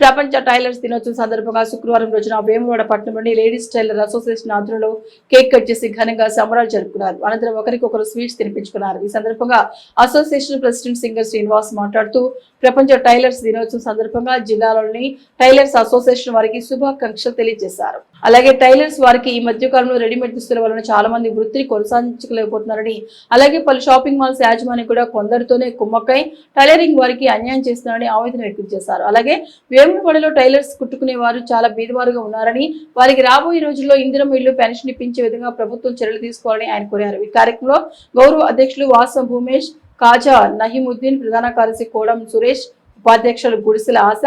ప్రపంచ టైలర్స్ దినోత్సవం సందర్భంగా శుక్రవారం రోజున వేములవాడ పట్టణంలోని లేడీస్ టైలర్ అసోసియేషన్ ఆధ్వర్యంలో కేక్ కట్ చేసి ఘనంగా సంబరాలు జరుపుకున్నారు. అనంతరం ఒకరికొకరు స్వీట్స్ తినిపించుకున్నారు. ఈ సందర్భంగా అసోసియేషన్ ప్రెసిడెంట్ సింగర్ శ్రీనివాస్ మాట్లాడుతూ ప్రపంచ టైలర్స్ దినోత్సవం సందర్భంగా జిల్లాలోని టైలర్స్ అసోసియేషన్ వారికి శుభాకాంక్షలు తెలియజేశారు. అలాగే టైలర్స్ వారికి ఈ మధ్య కాలంలో రెడీమేడ్ దుస్తుల వలన చాలా మంది వృత్తిని కొనసాగించలేకపోతున్నారని అలాగే పలు షాపింగ్ మాల్స్ యాజమాన్యం కూడా కొందరితోనే కుమ్మక్కై టైలరింగ్ వారికి అన్యాయం చేస్తున్నారని ఆవేదన వ్యక్తం చేశారు. అలాగే వేములపడలో టైలర్స్ కుట్టుకునే వారు చాలా బీదవారుగా ఉన్నారని వారికి రాబోయే రోజుల్లో ఇందిరం ఇళ్ళు పెన్షన్ ఇప్పించే విధంగా ప్రభుత్వం చర్యలు తీసుకోవాలని ఆయన కోరారు. ఈ కార్యక్రమంలో గౌరవ అధ్యక్షులు వాసం భూమేష్ కాజా నహీముద్దీన్ ప్రధాన కార్యదర్శి కోడం సురేష్ ఉపాధ్యక్షులు గుడిసెల ఆశ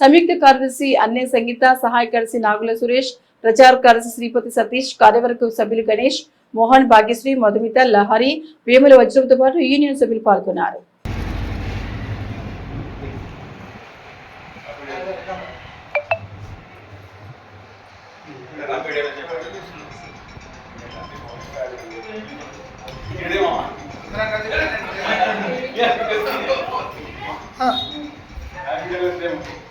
సంయుక్త కార్యదర్శి అన్నే సంగీత సహాయ కార్యదర్శి నాగుల సురేష్ ప్రచార కార్యదర్శి శ్రీపతి సతీష్ కార్యవర్గ సభ్యులు గణేష్ మోహన్ భాగ్యశ్రీ మధుమిత లహరి వేముల వజ్రంతో పాటు యూనియన్ సభ్యులు పాల్గొన్నారు ముఖాలకైతే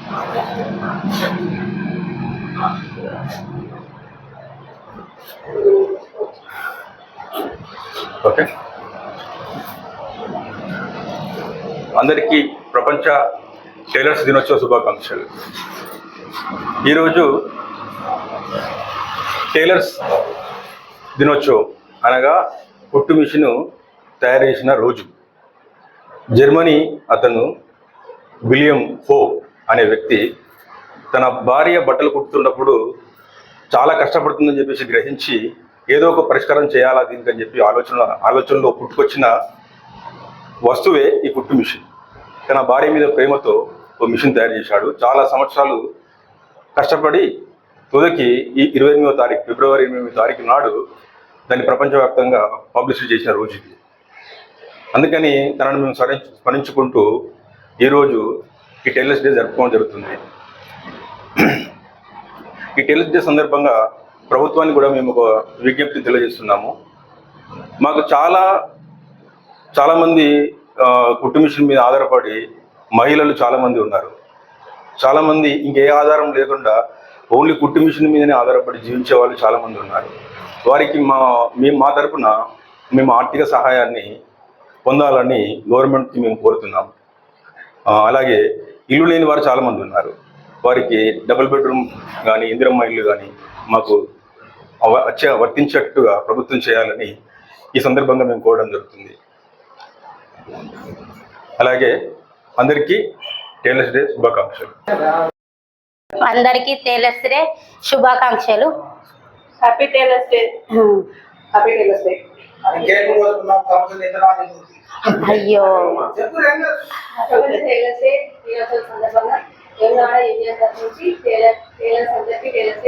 ఓకే. అందరికీ ప్రపంచ టైలర్స్ దినోత్సవ శుభాకాంక్షలు. ఈరోజు టైలర్స్ దినోత్సవం అనగా కుట్టు మిషన్ తయారు చేసిన రోజు. జర్మనీ అతను విలియం హో అనే వ్యక్తి తన భార్య బట్టలు కుట్టుతున్నప్పుడు చాలా కష్టపడుతుందని చెప్పేసి గ్రహించి ఏదో ఒక పరిష్కారం చేయాలా దీనికని చెప్పి ఆలోచన ఆలోచనలో పుట్టుకొచ్చిన వస్తువే ఈ కుట్టు మిషన్. తన భార్య మీద ప్రేమతో ఓ మిషన్ తయారు చేశాడు. చాలా సంవత్సరాలు కష్టపడి తుదకి ఈ ఇరవై ఎనిమిదో తారీఖు ఫిబ్రవరి ఎనిమిదో తారీఖు నాడు దాన్ని ప్రపంచవ్యాప్తంగా పబ్లిసిటీ చేసిన రోజుకి అందుకని తనను మేము స్మరించుకుంటూ ఈరోజు ఈ టైలర్స్ డే జరుపుకోవడం జరుగుతుంది. ఈ టైలర్స్ డే సందర్భంగా ప్రభుత్వానికి కూడా మేము ఒక విజ్ఞప్తి తెలియజేస్తున్నాము. మాకు చాలా చాలామంది కుట్టు మిషన్ మీద ఆధారపడి మహిళలు చాలామంది ఉన్నారు. చాలామంది ఇంకే ఆధారం లేకుండా ఓన్లీ కుట్టు మిషన్ మీదనే ఆధారపడి జీవించే వాళ్ళు చాలామంది ఉన్నారు. వారికి మా మేము మా తరపున మేము ఆర్థిక సహాయాన్ని పొందాలని గవర్నమెంట్కి మేము కోరుతున్నాం అలాగే ఇల్లు లేని వారు చాలామంది ఉన్నారు. వారికి డబుల్ బెడ్రూమ్ కానీ ఇందిరమ్మ ఇల్లు కానీ మాకు వచ్చే వర్తించేట్టుగా ప్రభుత్వం చేయాలని ఈ సందర్భంగా మేము కోరడం జరుగుతుంది. అలాగే అందరికీ టైలర్స్ డే శుభాకాంక్షలు. అందరికీ టైలర్స్ డే శుభాకాంక్షలు. Happy tailors day happy tailors day అయ్యో. టైలర్స్ అందరికీ టైలర్స్